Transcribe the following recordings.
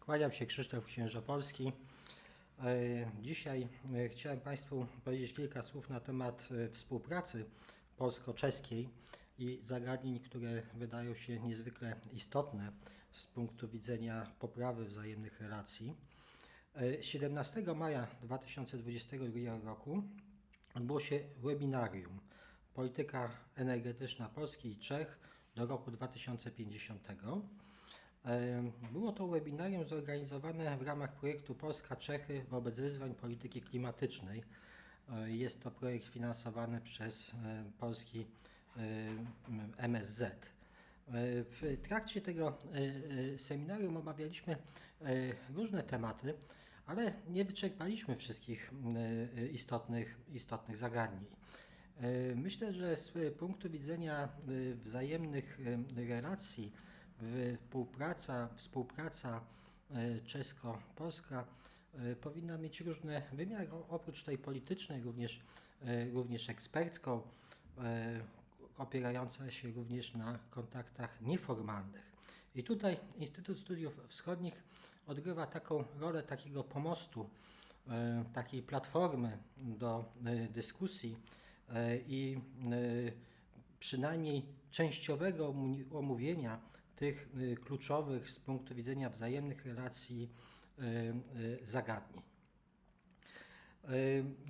Kłaniam się Krzysztof Księżopolski. E, Dzisiaj e, chciałem Państwu powiedzieć kilka słów na temat e, współpracy polsko-czeskiej i zagadnień, które wydają się niezwykle istotne z punktu widzenia poprawy wzajemnych relacji. E, 17 maja 2022 roku odbyło się webinarium Polityka energetyczna Polski i Czech do roku 2050. Było to webinarium zorganizowane w ramach projektu Polska-Czechy wobec wyzwań polityki klimatycznej. E, Jest to projekt finansowany przez e, polski e, MSZ. W trakcie tego seminarium omawialiśmy różne tematy, ale nie wyczerpaliśmy wszystkich istotnych, istotnych zagadnień. Myślę, że z punktu widzenia wzajemnych relacji, współpraca, współpraca e, czesko-polska e, powinna mieć różne wymiary, O- oprócz tej politycznej, również, e, również ekspercką, opierająca się również na kontaktach nieformalnych. I tutaj Instytut Studiów Wschodnich odgrywa taką rolę takiego pomostu, takiej platformy do dyskusji i przynajmniej częściowego omówienia tych y, kluczowych z punktu widzenia wzajemnych relacji y, y, zagadnień.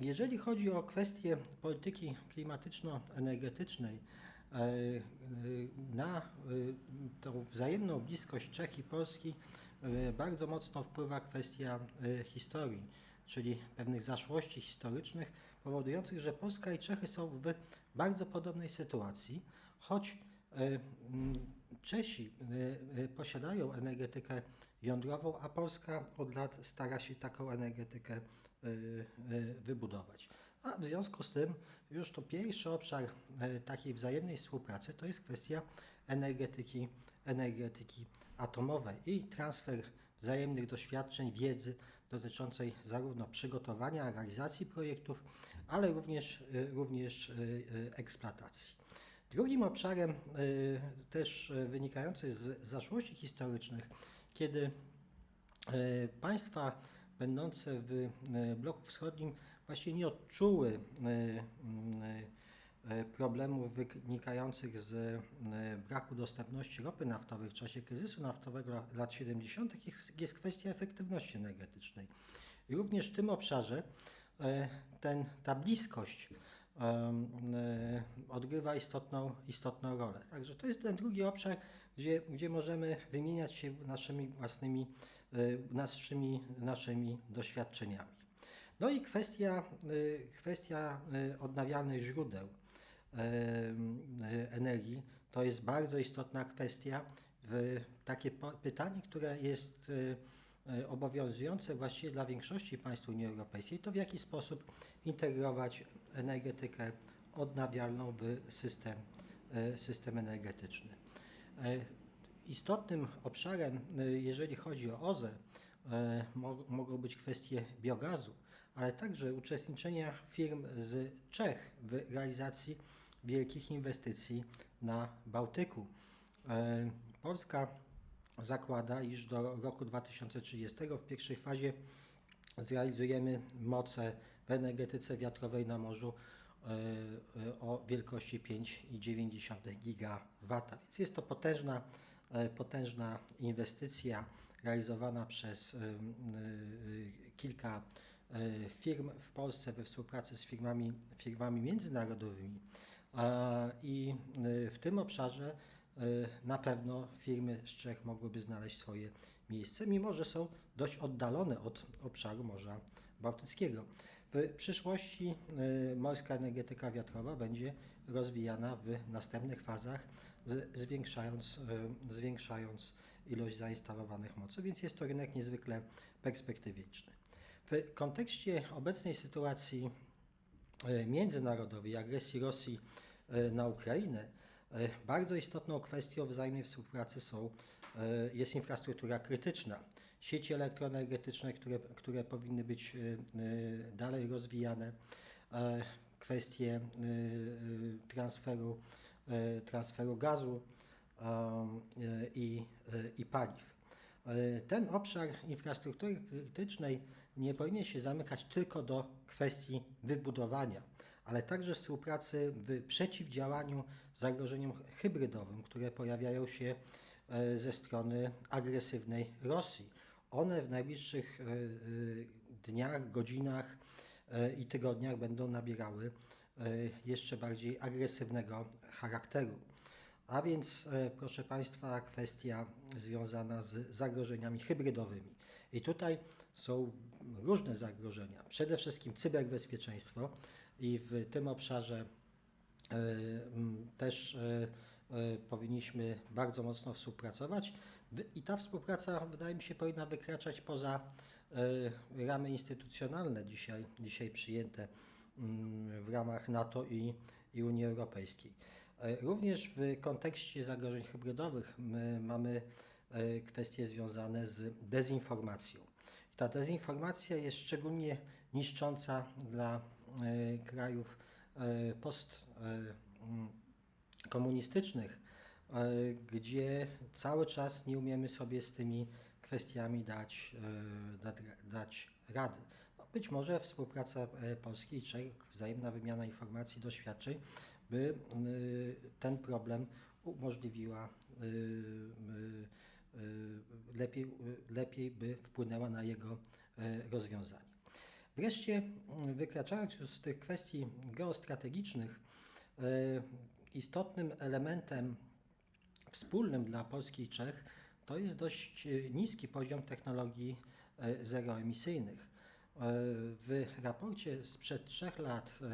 Jeżeli chodzi o kwestię polityki klimatyczno-energetycznej, na tą wzajemną bliskość Czech i Polski bardzo mocno wpływa kwestia historii, czyli pewnych zaszłości historycznych, powodujących, że Polska i Czechy są w bardzo podobnej sytuacji, choć Czesi y, y, posiadają energetykę jądrową, a Polska od lat stara się taką energetykę y, wybudować. A w związku z tym już to pierwszy obszar takiej wzajemnej współpracy to jest kwestia energetyki, energetyki atomowej i transfer wzajemnych doświadczeń, wiedzy dotyczącej zarówno przygotowania, realizacji projektów, ale również, również eksploatacji. Drugim obszarem y, też y, wynikający z zaszłości historycznych, kiedy y, państwa będące w bloku wschodnim właśnie nie odczuły problemów wynikających z braku dostępności ropy naftowej w czasie kryzysu naftowego la- lat 70. jest, kwestia efektywności energetycznej. Również w tym obszarze ten, ta bliskość odgrywa istotną, istotną rolę. Także to jest ten drugi obszar, gdzie, gdzie możemy wymieniać się naszymi własnymi, e, naszymi, naszymi doświadczeniami. No i kwestia, e, kwestia odnawialnych źródeł energii to jest bardzo istotna kwestia. Takie pytanie, które jest obowiązujące właściwie dla większości państw Unii Europejskiej, to w jaki sposób integrować energetykę odnawialną w system, e, system energetyczny. E, Istotnym obszarem, e, jeżeli chodzi o OZE, e, mo- mogą być kwestie biogazu, ale także uczestniczenia firm z Czech w realizacji wielkich inwestycji na Bałtyku. E, Polska zakłada, iż do roku 2030 w pierwszej fazie zrealizujemy moce w energetyce wiatrowej na morzu e, e, o wielkości 5,9 gigawata. Więc jest to potężna, e, potężna inwestycja realizowana przez kilka firm w Polsce we współpracy z firmami, firmami międzynarodowymi. I w tym obszarze na pewno firmy z Czech mogłyby znaleźć swoje miejsce, mimo że są dość oddalone od obszaru Morza Bałtyckiego. W przyszłości e, morska energetyka wiatrowa będzie rozwijana w następnych fazach, zwiększając, e, zwiększając ilość zainstalowanych mocy, więc jest to rynek niezwykle perspektywiczny. W kontekście obecnej sytuacji e, międzynarodowej, agresji Rosji e, na Ukrainę, e, bardzo istotną kwestią wzajemnej współpracy są, e, jest infrastruktura krytyczna. Sieci elektroenergetyczne, które, które powinny być e, e, dalej rozwijane, e, kwestie e, e, transferu, e, transferu gazu e, i, e, i paliw. E, Ten obszar infrastruktury krytycznej nie powinien się zamykać tylko do kwestii wybudowania, ale także współpracy w przeciwdziałaniu zagrożeniom hybrydowym, które pojawiają się e, ze strony agresywnej Rosji. One w najbliższych e, e, dniach, godzinach i tygodniach będą nabierały jeszcze bardziej agresywnego charakteru. A więc, e, proszę Państwa, kwestia związana z zagrożeniami hybrydowymi. I tutaj są różne zagrożenia. Przede wszystkim cyberbezpieczeństwo i w tym obszarze e, też e, powinniśmy bardzo mocno współpracować. I ta współpraca, wydaje mi się, powinna wykraczać poza ramy instytucjonalne dzisiaj, dzisiaj przyjęte w ramach NATO i, i Unii Europejskiej. E, Również w kontekście zagrożeń hybrydowych my mamy e, kwestie związane z dezinformacją. Ta dezinformacja jest szczególnie niszcząca dla e, krajów postkomunistycznych, gdzie cały czas nie umiemy sobie z tymi kwestiami dać, dać rady. Być może współpraca e, Polski i Czech, wzajemna wymiana informacji, doświadczeń, by y, ten problem umożliwiła, y, y, lepiej, lepiej by wpłynęła na jego e, rozwiązanie. Wreszcie, y, wykraczając już z tych kwestii geostrategicznych, e, istotnym elementem wspólnym dla Polski i Czech to jest dość niski poziom technologii zeroemisyjnych. E, W raporcie sprzed trzech lat e,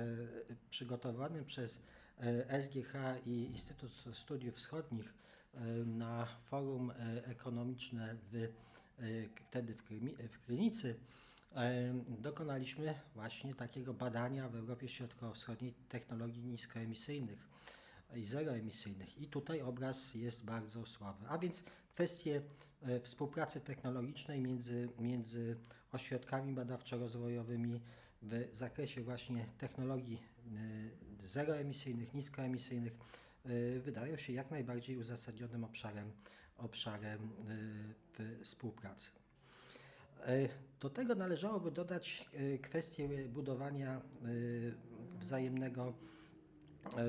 przygotowanym przez e, SGH i Instytut Studiów Wschodnich na forum ekonomiczne w, wtedy w, Krynicy dokonaliśmy właśnie takiego badania w Europie Środkowo-Wschodniej technologii niskoemisyjnych i zeroemisyjnych. I tutaj obraz jest bardzo słaby. A więc kwestie współpracy technologicznej między, między ośrodkami badawczo-rozwojowymi w zakresie właśnie technologii e, zeroemisyjnych, niskoemisyjnych e, wydają się jak najbardziej uzasadnionym obszarem, obszarem e, współpracy. Do tego należałoby dodać kwestię budowania wzajemnego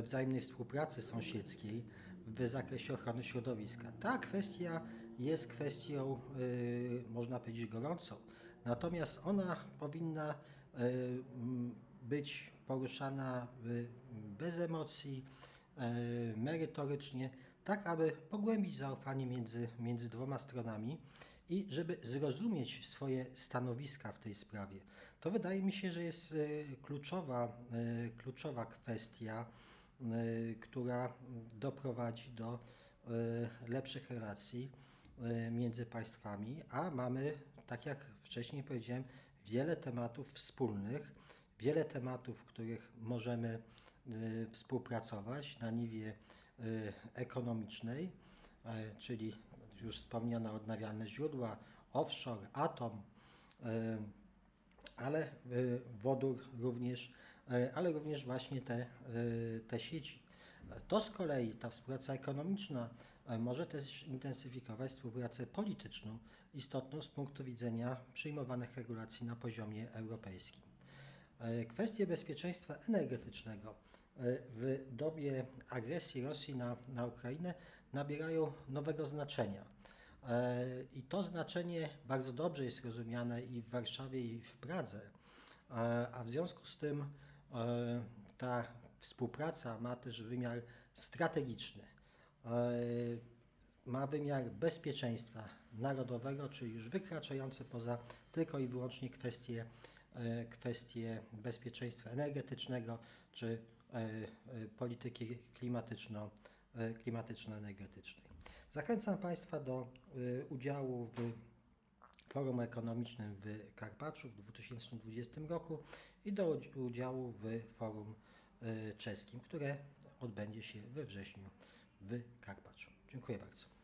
wzajemnej współpracy sąsiedzkiej w zakresie ochrony środowiska. Ta kwestia jest kwestią, można powiedzieć, gorącą. Natomiast ona powinna e, być poruszana w- bez emocji, e, merytorycznie, tak aby pogłębić zaufanie między, między dwoma stronami i żeby zrozumieć swoje stanowiska w tej sprawie. To wydaje mi się, że jest e, kluczowa, e, kluczowa kwestia, e, która doprowadzi do e, lepszych relacji e, między państwami, a mamy, tak jak wcześniej powiedziałem, wiele tematów wspólnych, wiele tematów, w których możemy e, współpracować na niwie e, ekonomicznej, e, czyli już wspomniane odnawialne źródła, offshore, atom, ale wodór również, ale również właśnie te, te sieci. To z kolei ta współpraca ekonomiczna może też intensyfikować współpracę polityczną, istotną z punktu widzenia przyjmowanych regulacji na poziomie europejskim. E, Kwestie bezpieczeństwa energetycznego e, w dobie agresji Rosji na, na Ukrainę nabierają nowego znaczenia. E, I to znaczenie bardzo dobrze jest rozumiane i w Warszawie, i w Pradze, E, a w związku z tym e, ta współpraca ma też wymiar strategiczny. E, Ma wymiar bezpieczeństwa narodowego, czyli już wykraczający poza tylko i wyłącznie kwestie, e, kwestie bezpieczeństwa energetycznego czy e, polityki klimatyczno, klimatyczno-energetycznej. Zachęcam Państwa do udziału w Forum Ekonomicznym w Karpaczu w 2020 roku i do udzi- udziału w Forum Czeskim, które odbędzie się we wrześniu w Karpaczu. Dziękuję bardzo.